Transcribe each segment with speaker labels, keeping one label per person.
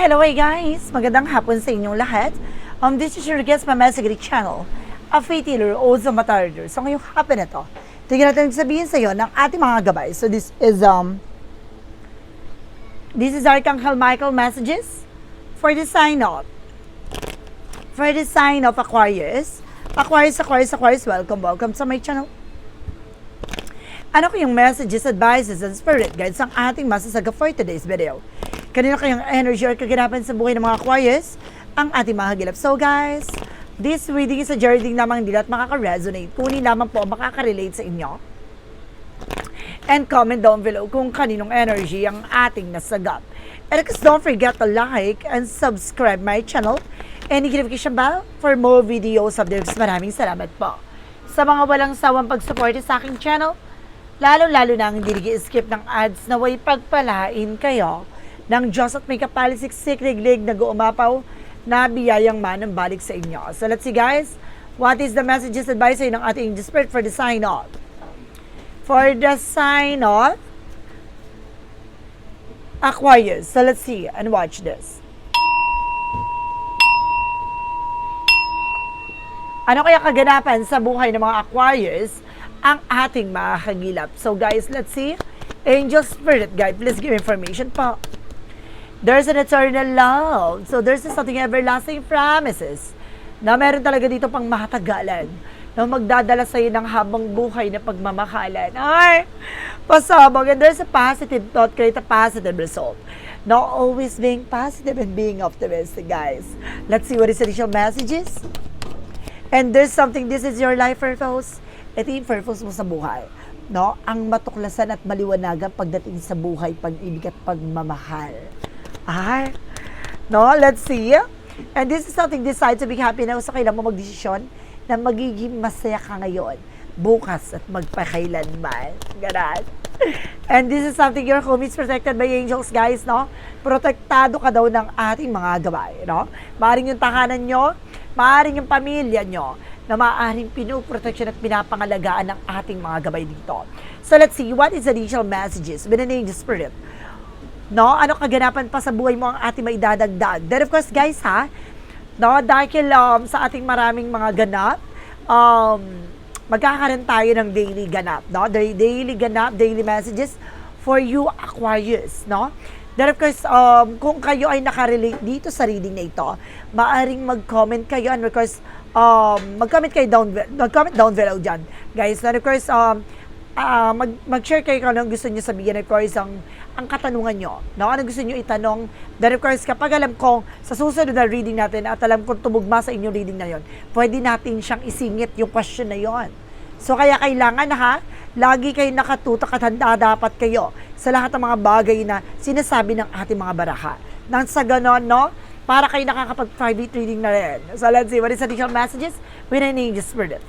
Speaker 1: Hello hey guys! Magandang hapon sa inyong lahat. Um, this is your guest Mamasagri Channel, a faith healer o sa matarder. So ngayong hapon na to, tingnan natin sabihin sa iyo ng ating mga gabay. So this is, um, this is Archangel Michael messages for the sign off. For the sign of Aquarius. Aquarius, Aquarius, Aquarius, welcome, welcome sa my channel. Ano kayong messages, advices, and spirit guides ang ating masasaga for today's video? Kanina kayong energy or kaganapan sa buhay ng mga Aquarius ang ating mga hagilap. So guys, this reading is a journey lamang hindi makaka-resonate. Kunin lamang po ang makaka-relate sa inyo. And comment down below kung kaninong energy ang ating nasagap. And because don't forget to like and subscribe my channel and notification bell for more videos this. Maraming salamat po. Sa mga walang sawang pag-support sa aking channel, lalo-lalo na ang hindi skip ng ads na way pagpalain kayo ng Diyos at may kapalisiksik liglig na guumapaw na biyayang man ang balik sa inyo. So let's see guys, what is the messages advice ng ating spirit for the sign off? For the sign off, Aquarius. So let's see and watch this. Ano kaya kaganapan sa buhay ng mga Aquarius ang ating mga kagilap? So guys, let's see. Angel Spirit Guide, please give information po. There's an eternal love. So there's something everlasting promises na meron talaga dito pang matagalan na magdadala sa iyo ng habang buhay na pagmamahalan. Ay, pasabog. And there's a positive thought, create a positive result. Not always being positive and being optimistic, guys. Let's see what is initial messages. And there's something, this is your life purpose. Ito yung purpose mo sa buhay. No? Ang matuklasan at maliwanagan pagdating sa buhay, pag-ibig at pagmamahal. Ay, no? Let's see. And this is something decide to be happy na sa kailan mo magdesisyon na magiging masaya ka ngayon, bukas at magpakailanman. Ganon. And this is something your home is protected by angels, guys, no? Protektado ka daw ng ating mga gabay, no? Maaring yung tahanan nyo, maaring yung pamilya nyo, na maaaring pinuproteksyon at pinapangalagaan ng ating mga gabay dito. So let's see, what is the initial messages with an angel spirit? No? Ano kaganapan pa sa buhay mo ang ating maidadagdag? Then of course, guys, ha? No? Dahil um, sa ating maraming mga ganap, um, magkakaroon tayo ng daily ganap, no? Da- Daily ganap, daily messages for you Aquarius, no? Then of course, um, kung kayo ay nakarelate dito sa reading na ito, maaring mag-comment kayo and of course, um, mag-comment kayo down, mag-comment down below dyan. Guys, and of course, um, ah, mag, mag-share kayo kung anong gusto nyo sabihin. Of course, ang, ang katanungan nyo. No? Anong gusto nyo itanong. Then of course, kapag alam ko sa susunod na reading natin at alam kong tumugma sa inyong reading na yon, pwede natin siyang isingit yung question na yon. So kaya kailangan ha, lagi kayo nakatutok at handa dapat kayo sa lahat ng mga bagay na sinasabi ng ating mga baraha. Nang sa ganon, no? Para kayo nakakapag-private reading na rin. So let's see, what is additional messages? With an angel spirit.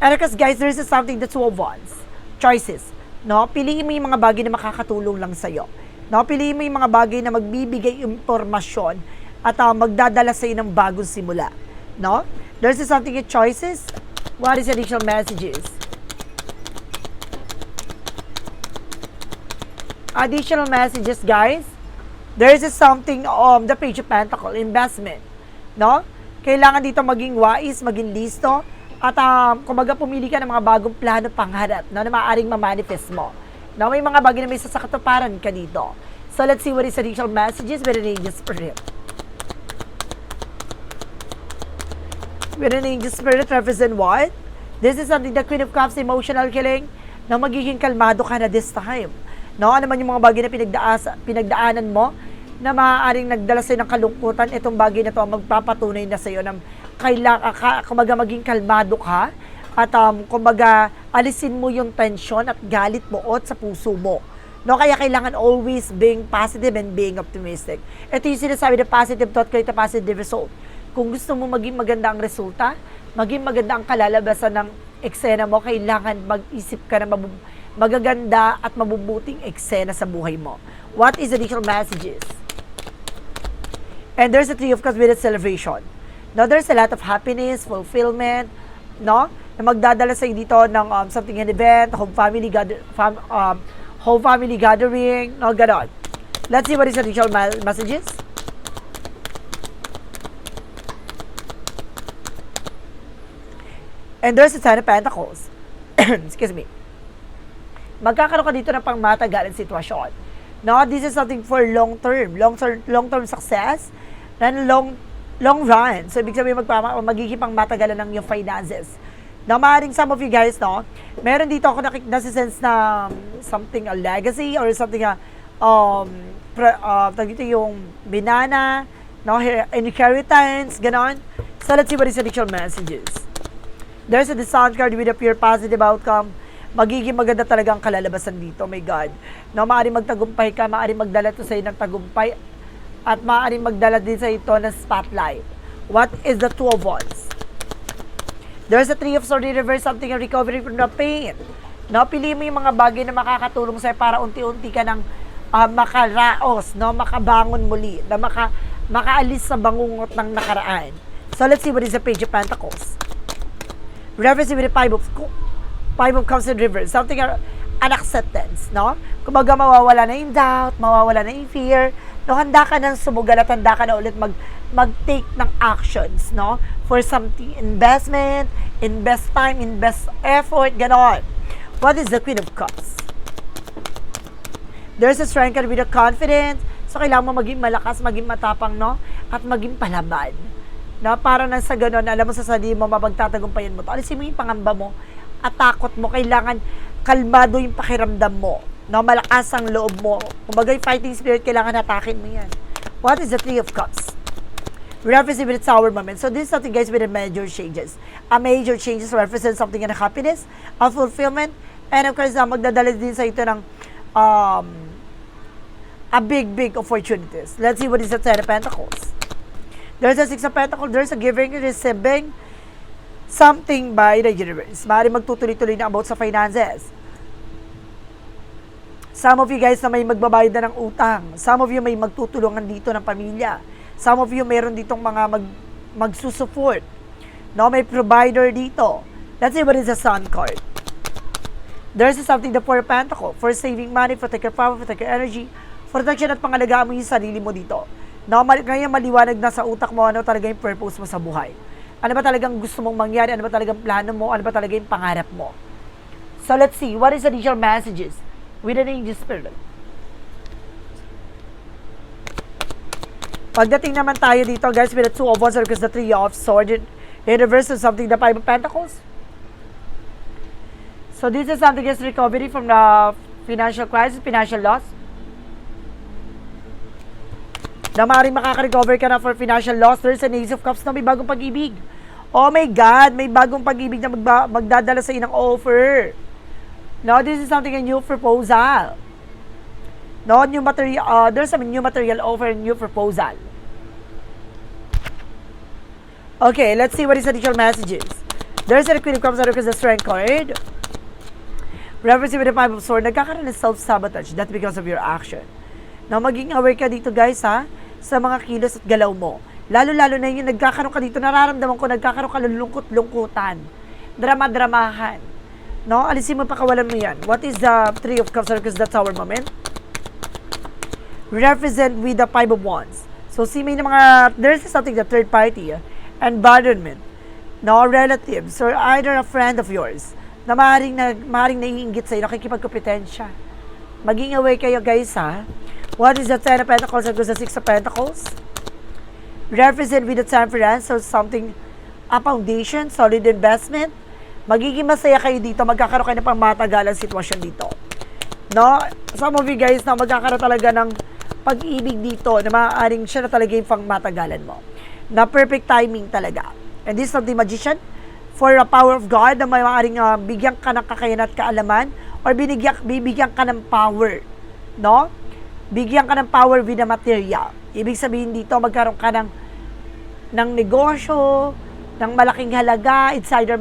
Speaker 1: And because guys, there is something the two of wands. Choices. No? Piliin mo yung mga bagay na makakatulong lang sa'yo. No? Piliin mo yung mga bagay na magbibigay impormasyon at uh, magdadala sa'yo ng bagong simula. No? There's something in choices. What is the additional messages? Additional messages, guys. There is something um the page of pentacle investment, no? Kailangan dito maging wise, maging listo at um, kumbaga pumili ka ng mga bagong plano pangharap no, na maaaring ma-manifest mo. No, may mga bagay na may sasakatuparan ka dito. So let's see what is additional messages with an angel spirit. With an angel spirit represent what? This is something the Queen of Cups emotional killing na magiging kalmado ka na this time. No, ano man yung mga bagay na pinagdaasa, pinagdaanan mo na maaaring nagdala sa'yo ng kalungkutan, itong bagay na to ang magpapatunay na sa'yo na kailangan ka, kumbaga maging kalmado ka at um, kumbaga alisin mo yung tension at galit mo at sa puso mo. No, kaya kailangan always being positive and being optimistic. Ito yung sinasabi na positive thought, create a positive result. Kung gusto mo maging maganda ang resulta, maging maganda ang kalalabasan ng eksena mo, kailangan mag-isip ka na mabu- magaganda at mabubuting eksena sa buhay mo. What is the additional messages? And there's a tree of cups with a celebration. Now, there's a lot of happiness, fulfillment, no? Na magdadala sa dito ng um, something an event, home family gather, fam, um, home family gathering, no, ganon. Let's see what is additional ma- messages. And there's a Ten of Pentacles. Excuse me. Magkakaroon ka dito ng pangmatagalan sitwasyon. No, this is something for long term, long term, long term success, and long long run. So, ibig sabihin, magpama, magiging pang matagalan ng yung finances. Na maaaring some of you guys, no, meron dito ako nakik nasa-sense na um, something, a legacy, or something, a, um, pre, uh, dito yung binana, no, her- inheritance, ganon. So, let's see what is additional messages. There's a discount card with a pure positive outcome. Magiging maganda talaga ang kalalabasan dito, my God. No, maaaring magtagumpay ka, maaaring magdala to sa'yo ng tagumpay, at maaaring magdala din sa ito ng spotlight. What is the two of wands? There's a three of swords in reverse, something a recovery from the pain. No, pili mo yung mga bagay na makakatulong sa'yo para unti-unti ka ng ah, makaraos, no, makabangon muli, na maka, makaalis sa bangungot ng nakaraan. So let's see what is the page of pentacles. Reference with the five of, five of cups and reverse, something an acceptance, no? Kumbaga mawawala na yung doubt, mawawala na yung fear, no, handa ka nang sumugal at handa ka na ulit mag, mag-take ng actions, no? For something, investment, invest time, invest effort, ganon. What is the Queen of Cups? There's a strength with a confidence. So, kailangan mo maging malakas, maging matapang, no? At maging palaban. Na para na sa ganun, alam mo sa sarili mo, mapagtatagumpayan mo to. Alisin mo yung pangamba mo at takot mo. Kailangan kalmado yung pakiramdam mo. No, malakas ang loob mo. Kumbaga yung fighting spirit, kailangan hatakin mo yan. What is the Three of Cups? represent with its sour moment. So this is something guys with a major changes. A major changes represent something in happiness, a fulfillment, and of course, uh, magdadala din sa ito ng um, a big, big opportunities. Let's see what is the Ten of Pentacles. There's a Six of Pentacles, there's a giving, receiving something by the universe. Maaari magtutuloy-tuloy na about sa finances. Some of you guys na may magbabayad na ng utang. Some of you may magtutulungan dito ng pamilya. Some of you meron ditong mga mag, magsusupport. No, may provider dito. Let's see what is the sun card. There's something the Four of Pentacles for saving money, protect your power, protect your energy, protection at pangalagaan mo yung sarili mo dito. No, ngayon maliwanag na sa utak mo ano talaga yung purpose mo sa buhay. Ano ba talagang gusto mong mangyari? Ano ba talagang plano mo? Ano ba talaga yung pangarap mo? So let's see, what is the initial messages with an angel spirit? Pagdating naman tayo dito, guys, with the two of wands because the three of swords in in reverse is something the five of pentacles. So this is something is recovery from the financial crisis, financial loss. Na maaaring makaka-recover ka na for financial loss. There's an ace of cups na may bagong pag-ibig. Oh my God, may bagong pag-ibig na magba- magdadala sa ng offer. No, this is something a new proposal. No, new material, uh, there's a new material offer, new proposal. Okay, let's see what is additional messages. There's a Queen of Cups out of the Strength card. Reference with the Five of Swords, nagkakaroon ng self-sabotage. That's because of your action. Now, maging aware ka dito, guys, ha? Sa mga kilos at galaw mo. Lalo-lalo na yun, nagkakaroon ka dito, nararamdaman ko, nagkakaroon ka ng lungkot-lungkutan. Drama-dramahan. No? Alisin mo, pakawalan mo yan. What is the Three of Cups? Because that's our moment. Represent with the Five of Wands. So, see, may mga, there's something, the third party, ah, environment, no, relatives, or either a friend of yours, na maaaring, na, maaaring naiingit sa'yo, nakikipagkompetensya. Maging aware kayo, guys, ha? What is the Ten of Pentacles and the Six of Pentacles? Represent with the Temperance, so something, a foundation, solid investment. Magiging masaya kayo dito, magkakaroon kayo ng pangmatagalang sitwasyon dito. No? Some of you guys na magkakaroon talaga ng pag-ibig dito na maaaring siya na talaga yung pangmatagalan mo. Na perfect timing talaga. And this is the magician for the power of God na may maaaring uh, bigyan ka ng kakayanan at kaalaman or binigyan, bibigyan ka ng power. No? Bigyan ka ng power with the material. Ibig sabihin dito, magkaroon ka ng, ng negosyo, ng malaking halaga, it's either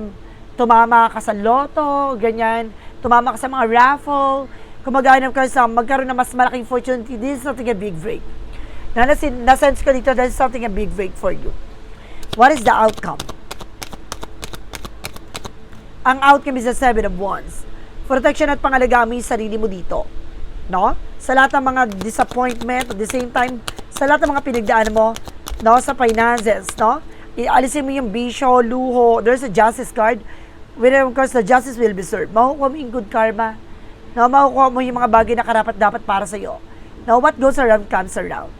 Speaker 1: tumama ka sa loto, ganyan, tumama ka sa mga raffle, kumaganap ka sa magkaroon ng mas malaking opportunity, this is something a big break. Na, na-sense ko dito, this is something a big break for you. What is the outcome? Ang outcome is the seven of wands. Protection at pangalagaan mo yung sarili mo dito. No? sa lahat ng mga disappointment, at the same time, sa lahat ng mga pinagdaan mo, no, sa finances, no? Ialisin mo yung bisyo, luho, there's a justice card. When of course, the justice will be served. Makukuha mo yung good karma. No, makukuha mo yung mga bagay na karapat dapat para sa iyo. Now, what goes around comes around.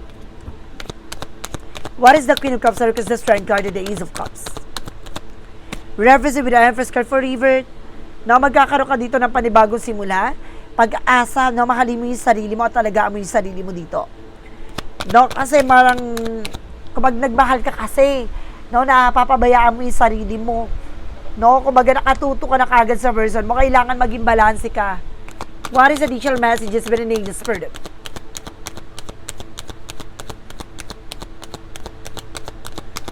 Speaker 1: What is the Queen of Cups? Because the Strength card and the Ace of Cups. Reference with the Empress card for River. Na magkakaroon ka dito ng panibagong simula. Pag-asa, no, mahalin mo yung sarili mo at talagaan mo yung sarili mo dito. No, kasi marang, kapag nagmahal ka kasi, no, napapabayaan mo yung sarili mo. No, kumbaga nakatuto ka na kagad sa person mo, kailangan maging balanse ka. What is additional messages with an angel spirit?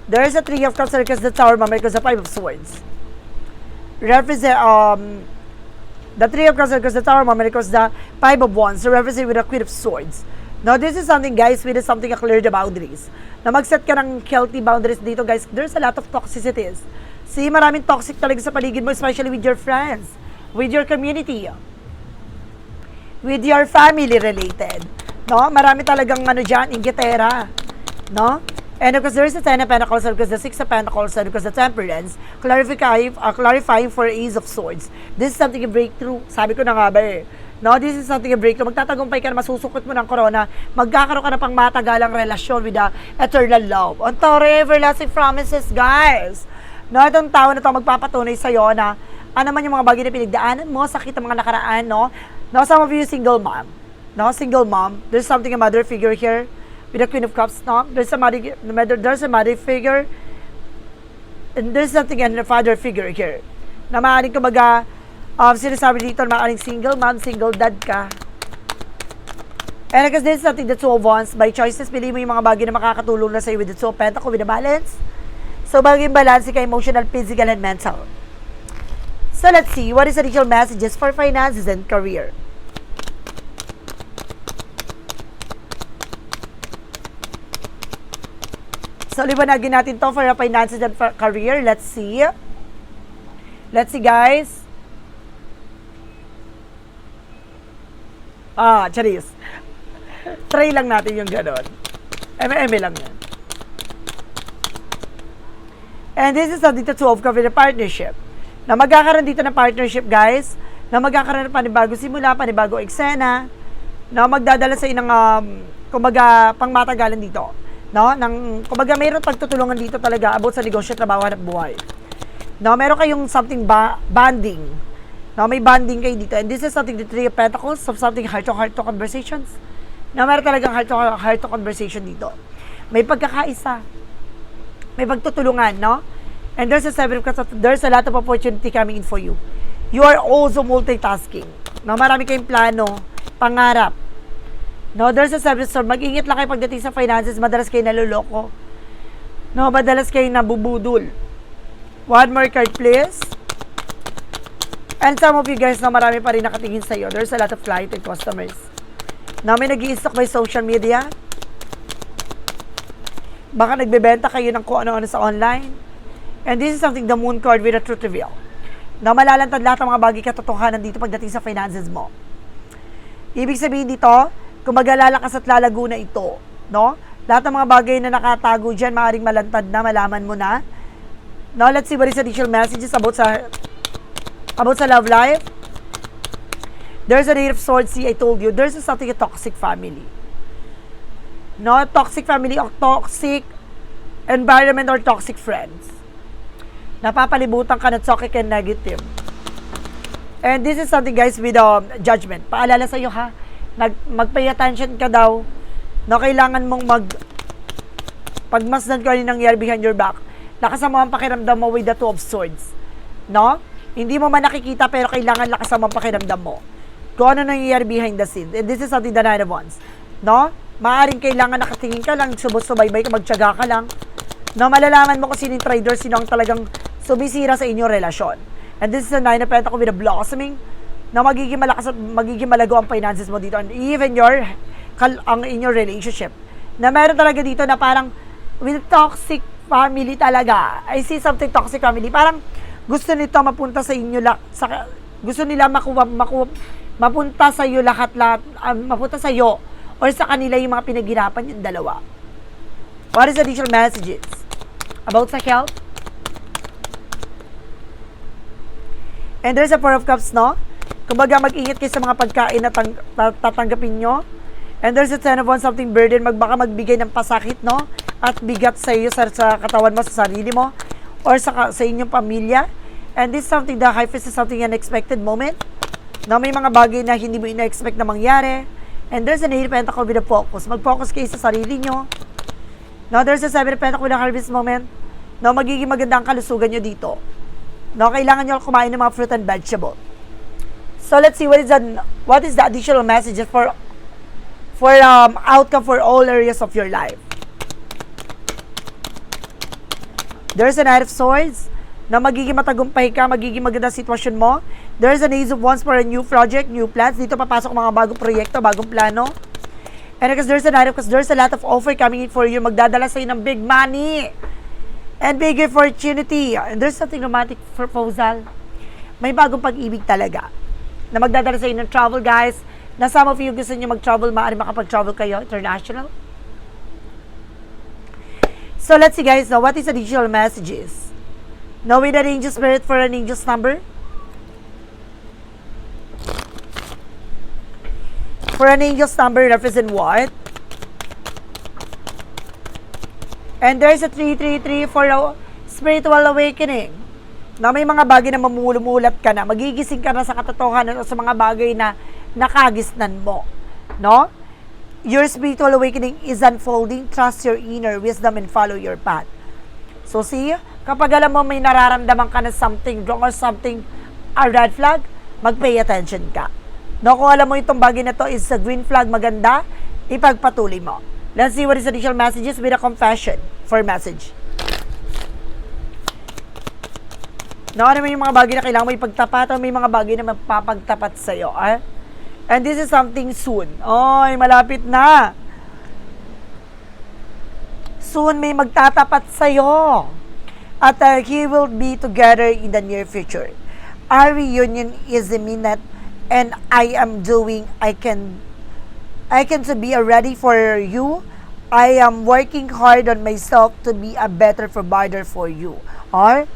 Speaker 1: There is a three of cups because the tower mama because the five of swords. Represent um the three of cups because the tower mama because the five of wands. So represent with the queen of swords. Now this is something guys, with something to clear the boundaries. Na mag-set ka ng healthy boundaries dito guys. There's a lot of toxicities. See, maraming toxic talaga sa paligid mo, especially with your friends, with your community, with your family related. No? Marami talagang ano dyan, inggitera. No? And because there's the Ten of Pentacles, and because the Six of Pentacles, and because the Temperance, clarifying, uh, clarifying for Ace of Swords. This is something a breakthrough. Sabi ko na nga ba eh. No, this is something a breakthrough. Magtatagumpay ka na masusukot mo ng corona. Magkakaroon ka na pang matagalang relasyon with the eternal love. On Torre, everlasting promises, guys. No, itong tao na to magpapatunay sa'yo na ano man yung mga bagay na pinagdaanan mo, sakit ng mga nakaraan, no? No, some of you single mom. No, single mom. There's something a mother figure here with the Queen of Cups, no? There's a mother, there's a mother figure and there's something and a father figure here. Na maaaring kumbaga, um, sinasabi dito na maaaring single mom, single dad ka. And because this is something that two of wands, by choices, pili mo yung mga bagay na makakatulong na sa'yo with the of pentacle, with the balance. So, bagay balance ka emotional, physical, and mental. So, let's see, what is the additional messages for finances and career? So, liwanagin natin to for finances and for career. Let's see. Let's see, guys. Ah, charis. Try lang natin yung ganon. Eme-eme lang yan. And this is something to 12 cover the partnership. Na magkakaroon dito ng partnership, guys. Na magkakaroon ng panibagong simula, panibagong eksena. Na magdadala sa inang, um, kumbaga, pangmatagalan dito. No? Nang, kumbaga, mayroon pagtutulungan dito talaga about sa negosyo, trabaho, at buhay. No, meron kayong something ba bonding. No, may bonding kayo dito. And this is something the Three of Pentacles of something heart-to-heart to conversations. Na meron talagang heart-to-heart to conversation dito. May pagkakaisa. May pagtutulungan, no? And there's a seven of cups. There's a lot of opportunity coming in for you. You are also multitasking. No, marami kayong plano, pangarap. No, there's a seven of. Mag-ingat lang kayo pagdating sa finances. Madalas kayo naluloko. No, madalas kayo nabubudol. One more card, please. And some of you guys na marami pa rin nakatingin sa iyo. There's a lot of client and customers. Na may nag stock by social media. Baka nagbebenta kayo ng kung ano-ano sa online. And this is something the moon card with a truth reveal. Na malalantad lahat ng mga bagay katotohanan dito pagdating sa finances mo. Ibig sabihin dito, kung magalalakas at lalago na ito, no? Lahat ng mga bagay na nakatago dyan, maaaring malantad na, malaman mo na. Now, let's see what is additional messages about sa about sa love life. There's a Eight of Swords, see, I told you, there's a something a toxic family. No, toxic family or toxic environment or toxic friends. Napapalibutan ka ng toxic and negative. And this is something guys with um, judgment. Paalala sa iyo ha, nag mag-pay attention ka daw. No, kailangan mong mag pagmasdan ko ano nangyari behind your back. Nakasama ang pakiramdam mo with the two of swords. No? Hindi mo man nakikita pero kailangan lakas ang pakiramdam mo. Kung ano nangyayari behind the scene. And this is something the nine of wands. No? Maaring kailangan nakatingin ka lang, subos-subaybay ka, magtyaga ka lang. No, malalaman mo kung sino yung trader, sino ang talagang sumisira sa inyong relasyon. And this is a nine of pentacles with a blossoming na magiging malakas at magiging malago ang finances mo dito and even your ang in your relationship. Na meron talaga dito na parang with toxic family talaga. I see something toxic family. Parang gusto nito mapunta sa inyo la, sa, gusto nila makuha, makuha, mapunta sa iyo lahat-lahat, ah, mapunta sa iyo or sa kanila yung mga pinaghirapan yung dalawa. What is additional messages? About sa health? And there's a Four of Cups, no? Kumbaga, mag-ingat kayo sa mga pagkain na tang- ta- tatanggapin nyo. And there's a Ten of Wands, something burden, mag, baka magbigay ng pasakit, no? At bigat sa iyo, sa, sa katawan mo, sa sarili mo, or sa, sa inyong pamilya. And this is something, the high is something unexpected moment, na may mga bagay na hindi mo ina-expect na mangyari. And there's an Eight of Pentacles with a focus. Mag-focus kayo sa sarili nyo. No, there's a Seven of Pentacles with a harvest moment. No, magiging maganda ang kalusugan nyo dito. No, kailangan nyo kumain ng mga fruit and vegetable. So let's see what is the what is the additional messages for for um, outcome for all areas of your life. There's an Knight of Swords na magiging matagumpay ka, magiging maganda sitwasyon mo. There's an Ace of Wands for a new project, new plans. Dito papasok mga bagong proyekto, bagong plano. And because there's a Knight of because there's a lot of offer coming in for you. Magdadala sa'yo ng big money and big opportunity. And there's something romantic proposal. May bagong pag-ibig talaga na magdadala sa inyo ng travel, guys. Na some of you gusto nyo mag-travel, maaari makapag-travel kayo, international. So, let's see, guys. Now, what is the digital messages? Know with an angel spirit for an angel's number? For an angel's number, represent what? And there's a 333 for a spiritual awakening. Na may mga bagay na mamulumulat ka na, magigising ka na sa katotohanan o sa mga bagay na nakagisnan mo. No? Your spiritual awakening is unfolding. Trust your inner wisdom and follow your path. So see, kapag alam mo may nararamdaman ka na something wrong or something, a red flag, mag-pay attention ka. No, kung alam mo itong bagay na to is a green flag, maganda, ipagpatuloy mo. Let's see what is additional messages with a confession for message. No, ano may mga bagay na kailangan mo ipagtapat o may mga bagay na mapapagtapat sa'yo, ah? And this is something soon. Oy, malapit na. Soon may magtatapat sa'yo. At uh, he will be together in the near future. Our reunion is imminent and I am doing, I can, I can to be ready for you. I am working hard on myself to be a better provider for you. Or,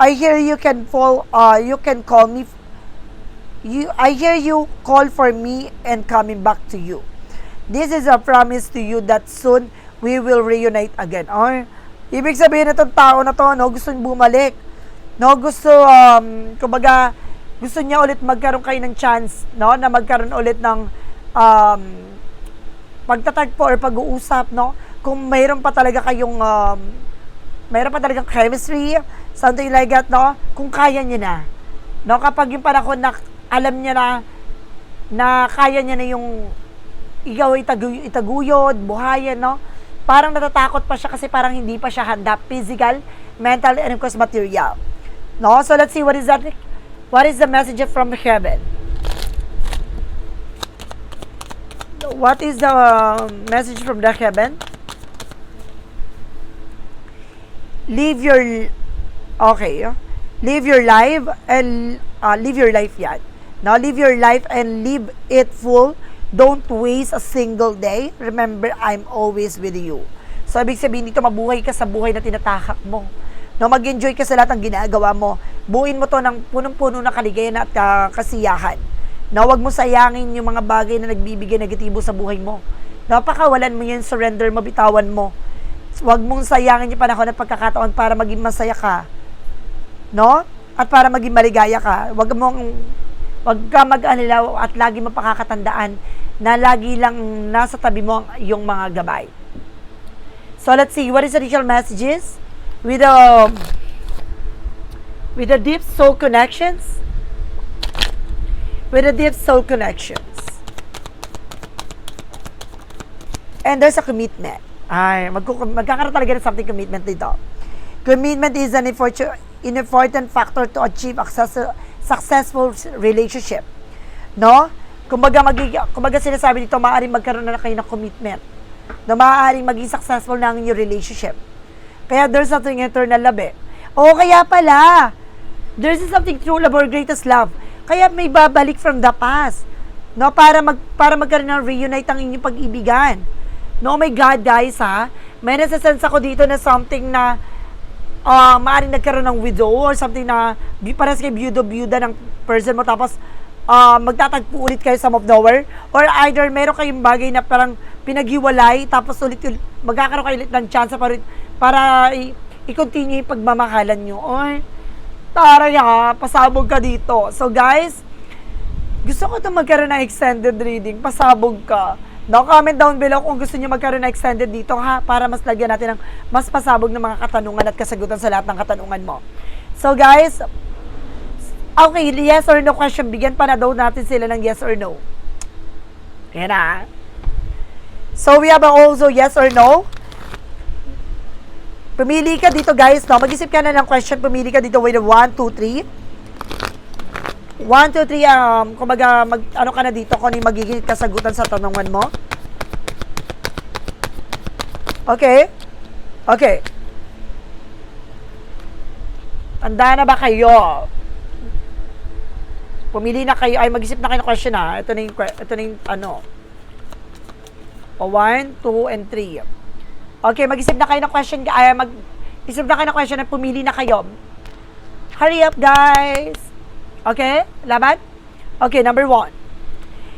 Speaker 1: I hear you can fall, uh, you can call me you I hear you call for me and coming back to you. This is a promise to you that soon we will reunite again. Or, ibig sabihin na tao na to, no, gusto bumalik. No, gusto, um, kumbaga, gusto niya ulit magkaroon kayo ng chance, no, na magkaroon ulit ng, um, pagtatagpo or pag-uusap, no, kung mayroon pa talaga kayong, um, mayroon pa talagang chemistry, something like that, no, kung kaya niya na. No, kapag yung panahon na alam niya na na kaya niya na yung ikaw itagu- itaguyod, buhayan, no? Parang natatakot pa siya kasi parang hindi pa siya handa physical, mental, and of course material. No? So let's see what is that what is the message from heaven? What is the uh, message from the heaven? Live your okay. Live your life and uh, live your life yan. Now, live your life and live it full. Don't waste a single day. Remember, I'm always with you. So, ibig sabihin dito, mabuhay ka sa buhay na tinatahak mo. No, mag-enjoy ka sa lahat ng ginagawa mo. Buuin mo to ng punong-puno na kaligayahan at uh, kasiyahan. No, wag mo sayangin yung mga bagay na nagbibigay negatibo sa buhay mo. Napakawalan mo yan, surrender mo, bitawan mo. Huwag mong sayangin yung panahon at pagkakataon para maging masaya ka. No? At para maging maligaya ka. Huwag mong Huwag ka mag-alala at lagi mo pakakatandaan na lagi lang nasa tabi mo yung mga gabay. So let's see, what is the additional messages? With the with the deep soul connections? With the deep soul connections. And there's a commitment. Ay, magkukum- magkakaroon talaga ng something commitment dito. Commitment is an important, an important factor to achieve access, successful relationship. No? Kumbaga, magig, kumbaga sinasabi dito, maaaring magkaroon na kayo ng commitment. Na maaaring maging successful na ang inyong relationship. Kaya there's something eternal love eh. O kaya pala, there's something true love or greatest love. Kaya may babalik from the past. No, para mag para magkaroon ng reunite ang inyong pag-ibigan. No, my God, guys, ha? May nasa-sense ako dito na something na uh, maaaring nagkaroon ng widow or something na pares kay byudo-byuda ng person mo tapos uh, magtatagpo ulit kayo sa of nowhere or either meron kayong bagay na parang pinaghiwalay tapos ulit magkakaroon kayo ulit ng chance para, para i-continue yung pagmamahalan nyo. Oy, taray ha, pasabog ka dito. So guys, gusto ko ito magkaroon ng extended reading. Pasabog ka. No, comment down below kung gusto niyo magkaroon ng extended dito ha para mas lagyan natin ng mas pasabog ng mga katanungan at kasagutan sa lahat ng katanungan mo. So guys, okay, yes or no question. Bigyan pa na daw natin sila ng yes or no. Yan na. So we have also yes or no. Pumili ka dito guys, no? Mag-isip ka na ng question. Pumili ka dito with 1, 2, 3. 1, 2, 3, um, kumbaga, mag, ano ka na dito, kung ano magiging kasagutan sa tanungan mo. Okay? Okay. Tanda na ba kayo? Pumili na kayo, ay mag-isip na kayo ng question ha. Ito na yung, ito na yung ano. O, 1, 2, and 3. Okay, mag-isip na kayo ng question, ay mag-isip na kayo ng question at pumili na kayo. Hurry up, guys! Okay? Laban? Okay, number one.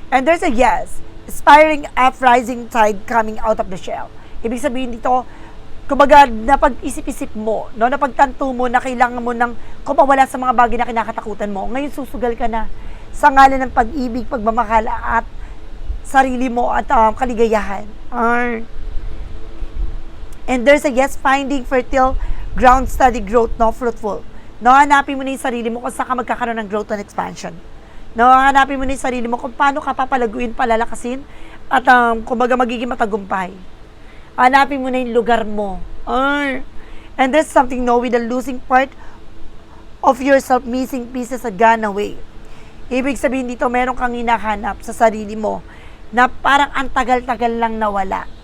Speaker 1: And there's a yes. Aspiring up rising tide coming out of the shell. Ibig sabihin dito, kumbaga, napag-isip-isip mo, no? napagtanto mo na kailangan mo ng kumawala sa mga bagay na kinakatakutan mo. Ngayon, susugal ka na sa ngalan ng pag-ibig, pagmamahal at sarili mo at um, kaligayahan. Ay. And there's a yes, finding fertile ground steady growth, no, fruitful. No, hanapin mo na yung sarili mo kung saan ka magkakaroon ng growth and expansion. No, hanapin mo na yung sarili mo kung paano ka papalaguin, palalakasin, at um, kumbaga magiging matagumpay. Hanapin mo na yung lugar mo. Ay. And there's something, no, with the losing part of yourself, missing pieces are gone away. Ibig sabihin dito, meron kang hinahanap sa sarili mo na parang ang tagal-tagal lang nawala.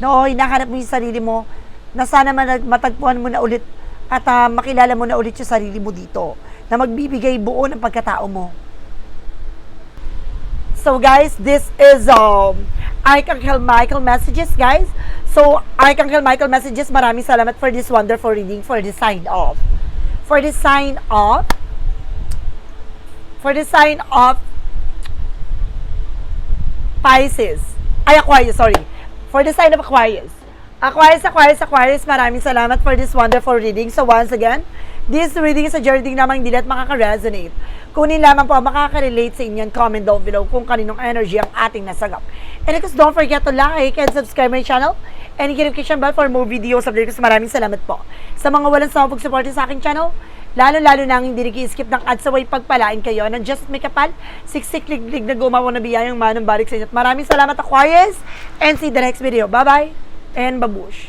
Speaker 1: No, hinahanap mo yung sarili mo na sana man- matagpuan mo na ulit at ah, makilala mo na ulit yung sarili mo dito na magbibigay buo ng pagkatao mo. So guys, this is um Archangel Michael messages, guys. So Archangel Michael messages, maraming salamat for this wonderful reading, for the sign off. For the sign off. For the sign off Pisces. Ay, Aquarius, sorry. For the sign of Aquarius. Aquarius, Aquarius, Aquarius, maraming salamat for this wonderful reading. So once again, this reading is a journey namang hindi makaka-resonate. Kunin lamang po makaka-relate sa inyo comment down below kung kaninong energy ang ating nasagap. And of course, don't forget to like and subscribe my channel and hit notification bell for more videos updates. Maraming salamat po. Sa mga walang sawang pag-support sa aking channel, lalo-lalo na hindi nag-skip ng ads away pagpalain kayo ng Just May Kapal, siksik liglig na gumawa na biyayang manong balik sa inyo. At Maraming salamat Aquarius and see the next video. Bye-bye and babush.